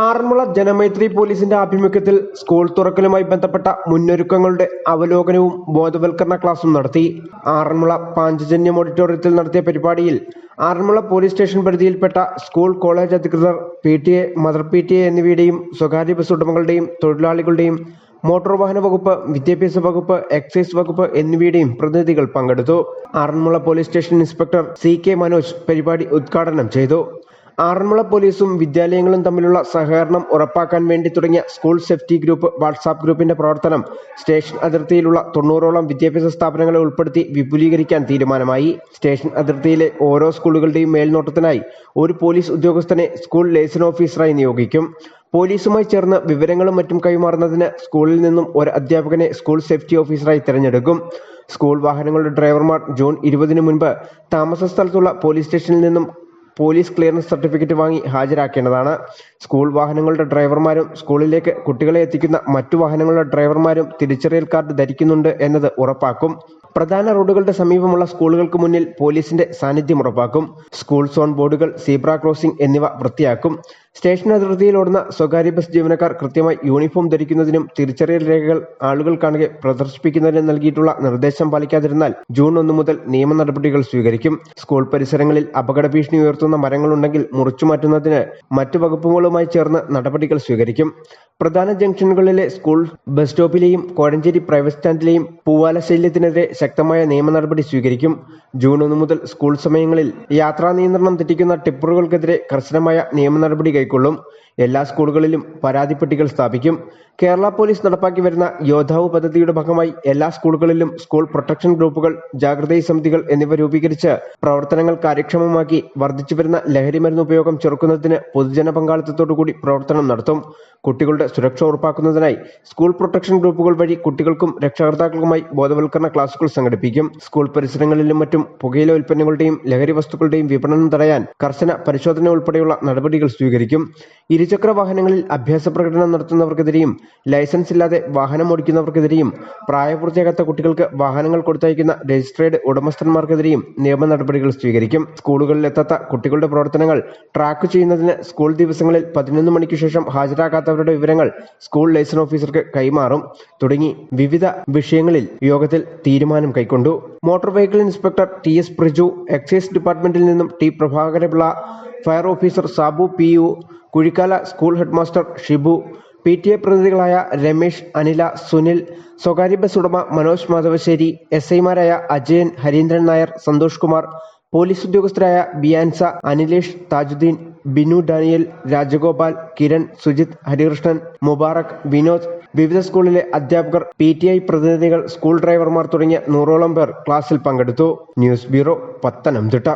ആറന്മുള ജനമൈത്രി പോലീസിന്റെ ആഭിമുഖ്യത്തിൽ സ്കൂൾ തുറക്കലുമായി ബന്ധപ്പെട്ട മുന്നൊരുക്കങ്ങളുടെ അവലോകനവും ബോധവൽക്കരണ ക്ലാസും നടത്തി. ആറന്മുള പാഞ്ചജന്യം ഓഡിറ്റോറിയത്തിൽ നടത്തിയ പരിപാടിയിൽ ആറന്മുള പോലീസ് സ്റ്റേഷൻ പരിധിയിൽപ്പെട്ട സ്കൂൾ കോളേജ് അധികൃതർ P T A mother P T A എന്നിവയുടെയും സ്വകാര്യ ബസ് ഉടമകളുടെയും തൊഴിലാളികളുടെയും മോട്ടോർ വാഹന വകുപ്പ് വിദ്യാഭ്യാസ വകുപ്പ് എക്സൈസ് വകുപ്പ് എന്നിവയുടെയും പ്രതിനിധികൾ പങ്കെടുത്തു. Aranmula police station inspector C K Manoj പരിപാടി ഉദ്ഘാടനം ചെയ്തു. ആറന്മുള പോലീസും വിദ്യാലയങ്ങളും തമ്മിലുള്ള സഹകരണം ഉറപ്പാക്കാൻ വേണ്ടി തുടങ്ങിയ സ്കൂൾ സേഫ്റ്റി ഗ്രൂപ്പ് വാട്സാപ്പ് ഗ്രൂപ്പിന്റെ പ്രവർത്തനം സ്റ്റേഷൻ അതിർത്തിയിലുള്ള തൊണ്ണൂറോളം വിദ്യാഭ്യാസ സ്ഥാപനങ്ങളെ ഉൾപ്പെടുത്തി വിപുലീകരിക്കാൻ തീരുമാനമായി. സ്റ്റേഷൻ അതിർത്തിയിലെ ഓരോ സ്കൂളുകളുടെയും മേൽനോട്ടത്തിനായി ഒരു പോലീസ് ഉദ്യോഗസ്ഥനെ സ്കൂൾ ലേസൺ ഓഫീസറായി നിയോഗിക്കും. പോലീസുമായി ചേർന്ന് വിവരങ്ങളും മറ്റും കൈമാറുന്നതിന് സ്കൂളിൽ നിന്നും ഒരു അധ്യാപകനെ സ്കൂൾ സേഫ്റ്റി ഓഫീസറായി തിരഞ്ഞെടുക്കും. സ്കൂൾ വാഹനങ്ങളുടെ ഡ്രൈവർമാർ ജൂൺ ഇരുപതിന് മുൻപ് താമസ സ്ഥലത്തുള്ള പോലീസ് സ്റ്റേഷനിൽ നിന്നും പോലീസ് ക്ലിയറൻസ് സർട്ടിഫിക്കറ്റ് വാങ്ങി ഹാജരാക്കേണ്ടതാണ്. സ്കൂൾ വാഹനങ്ങളുടെ ഡ്രൈവർമാരും സ്കൂളിലേക്ക് കുട്ടികളെ എത്തിക്കുന്ന മറ്റു വാഹനങ്ങളുടെ ഡ്രൈവർമാരും തിരിച്ചറിയൽ കാർഡ് ധരിക്കുന്നുണ്ട് എന്നത് ഉറപ്പാക്കും. പ്രധാന റോഡുകളുടെ സമീപമുള്ള സ്കൂളുകൾക്ക് മുന്നിൽ പോലീസിന്റെ സാന്നിധ്യം ഉറപ്പാക്കും. സ്കൂൾ സോൺ ബോർഡുകൾ സീബ്ര ക്രോസിംഗ് എന്നിവ വൃത്തിയാക്കും. സ്റ്റേഷൻ അതിർത്തിയിൽ ഓടുന്ന സ്വകാര്യ ബസ് ജീവനക്കാർ കൃത്യമായി യൂണിഫോം ധരിക്കുന്നതിനും തിരിച്ചറിയൽ രേഖകൾ ആളുകൾ കാണുക പ്രദർശിപ്പിക്കുന്നതിനും നൽകിയിട്ടുള്ള നിർദ്ദേശം പാലിക്കാതിരുന്നാൽ ജൂൺ ഒന്ന് മുതൽ നിയമ നടപടികൾ സ്വീകരിക്കും. സ്കൂൾ പരിസരങ്ങളിൽ അപകട ഭീഷണി ഉയർത്തുന്ന മരങ്ങളുണ്ടെങ്കിൽ മുറിച്ചു മാറ്റുന്നതിന് മറ്റു വകുപ്പുകളുമായി ചേർന്ന് നടപടികൾ സ്വീകരിക്കും. പ്രധാന ജംഗ്ഷനുകളിലെ സ്കൂൾ ബസ് സ്റ്റോപ്പിലെയും കോഴഞ്ചേരി പ്രൈവറ്റ് സ്റ്റാൻഡിലെയും പൂവാല ശല്യത്തിനെതിരെ ശക്തമായ നിയമ നടപടി സ്വീകരിക്കും. ജൂൺ ഒന്ന് മുതൽ സ്കൂൾ സമയങ്ങളിൽ യാത്രാ നിയന്ത്രണം തെറ്റിക്കുന്ന ടിപ്പറുകൾക്കെതിരെ കർശനമായ നിയമ നടപടി കൈക്കൊള്ളും എല്ലാ സ്കൂളുകളിലും പരാതിപ്പെട്ടികൾ സ്ഥാപിക്കും. കേരള പോലീസ് നടപ്പാക്കി വരുന്ന യോദ്ധാവ് പദ്ധതിയുടെ ഭാഗമായി എല്ലാ സ്കൂളുകളിലും സ്കൂൾ പ്രൊട്ടക്ഷൻ ഗ്രൂപ്പുകൾ ജാഗ്രതാ സമിതികൾ എന്നിവ രൂപീകരിച്ച് പ്രവർത്തനങ്ങൾ കാര്യക്ഷമമാക്കി വർദ്ധിച്ചു വരുന്ന ലഹരി ലഹരിമരുന്ന് ഉപയോഗം ചെറുക്കുന്നതിന് പൊതുജന പങ്കാളിത്തത്തോടുകൂടി പ്രവർത്തനം നടത്തും. കുട്ടികളുടെ സുരക്ഷ ഉറപ്പാക്കുന്നതിനായി സ്കൂൾ പ്രൊട്ടക്ഷൻ ഗ്രൂപ്പുകൾ വഴി കുട്ടികൾക്കും രക്ഷകർത്താക്കൾക്കുമായി ബോധവൽക്കരണ ക്ലാസുകൾ സംഘടിപ്പിക്കും. സ്കൂൾ പരിസരങ്ങളിലും മറ്റും പുകയില ഉൽപ്പന്നങ്ങളുടെയും ലഹരി വസ്തുക്കളുടെയും വിപണനം തടയാൻ കർശന പരിശോധന ഉൾപ്പെടെയുള്ള നടപടികൾ സ്വീകരിക്കും. ഇരുചക്ര വാഹനങ്ങളിൽ അഭ്യാസ പ്രകടനം നടത്തുന്നവർക്കെതിരെയും ലൈസൻസ് ഇല്ലാതെ വാഹനം ഓടിക്കുന്നവർക്കെതിരെയും പ്രായപൂർത്തിയാകാത്ത കുട്ടികൾക്ക് വാഹനങ്ങൾ കൊടുത്തയക്കുന്ന രജിസ്ട്രേഡ് ഉടമസ്ഥന്മാർക്കെതിരെയും നിയമ നടപടികൾ സ്വീകരിക്കും. സ്കൂളുകളിൽ എത്താത്ത കുട്ടികളുടെ പ്രവർത്തനങ്ങൾ ട്രാക്ക് ചെയ്യുന്നതിന് സ്കൂൾ ദിവസങ്ങളിൽ പതിനൊന്ന് മണിക്ക് ശേഷം ഹാജരാകാത്തവരുടെ വിവരങ്ങൾ സ്കൂൾ ലൈസൺ ഓഫീസർക്ക് കൈമാറും. തുടങ്ങി വിവിധ വിഷയങ്ങളിൽ യോഗത്തിൽ തീരുമാനം കൈക്കൊണ്ടു. Motor vehicle inspector T S Priju excise ഡിപ്പാർട്ട്മെന്റിൽ നിന്നും T Prabhakarapillai fire officer Sabu P U Kuzhikkala school headmaster Shibu P T A പ്രതിനിധികളായ Ramesh Anila Sunil സ്വകാര്യ ബസ് ഉടമ മനോജ് മാധവശ്ശേരി എസ് ഐമാരായ അജയൻ ഹരീന്ദ്രൻ നായർ സന്തോഷ് കുമാർ പോലീസ് ഉദ്യോഗസ്ഥരായ ബിയാൻസ അനിലേഷ് താജുദ്ദീൻ ബിനു ഡാനിയൽ രാജഗോപാൽ കിരൺ സുജിത് ഹരികൃഷ്ണൻ മുബാറക് വിനോദ് വിവിധ സ്കൂളിലെ അധ്യാപകർ പി ടി ഐ പ്രതിനിധികൾ സ്കൂൾ ഡ്രൈവർമാർ തുടങ്ങിയ നൂറോളം പേർ ക്ലാസ്സിൽ പങ്കെടുത്തു. News bureau Pathanamthitta.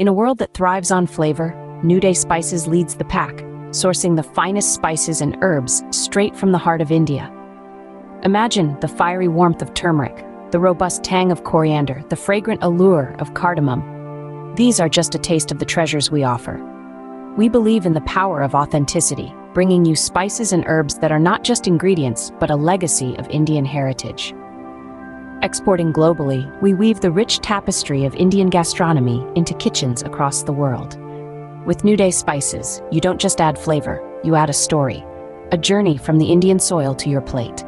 In a world that thrives on flavor, New Day Spices leads the pack, sourcing the finest spices and herbs straight from the heart of India. Imagine the fiery warmth of turmeric, the robust tang of coriander, the fragrant allure of cardamom. These are just a taste of the treasures we offer. We believe in the power of authenticity, bringing you spices and herbs that are not just ingredients, but a legacy of Indian heritage. Exporting globally, we weave the rich tapestry of Indian gastronomy into kitchens across the world. With New Day spices, you don't just add flavor, you add a story, a journey from the Indian soil to your plate.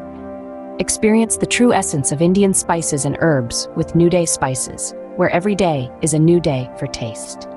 Experience the true essence of Indian spices and herbs with New Day spices, where every day is a new day for taste.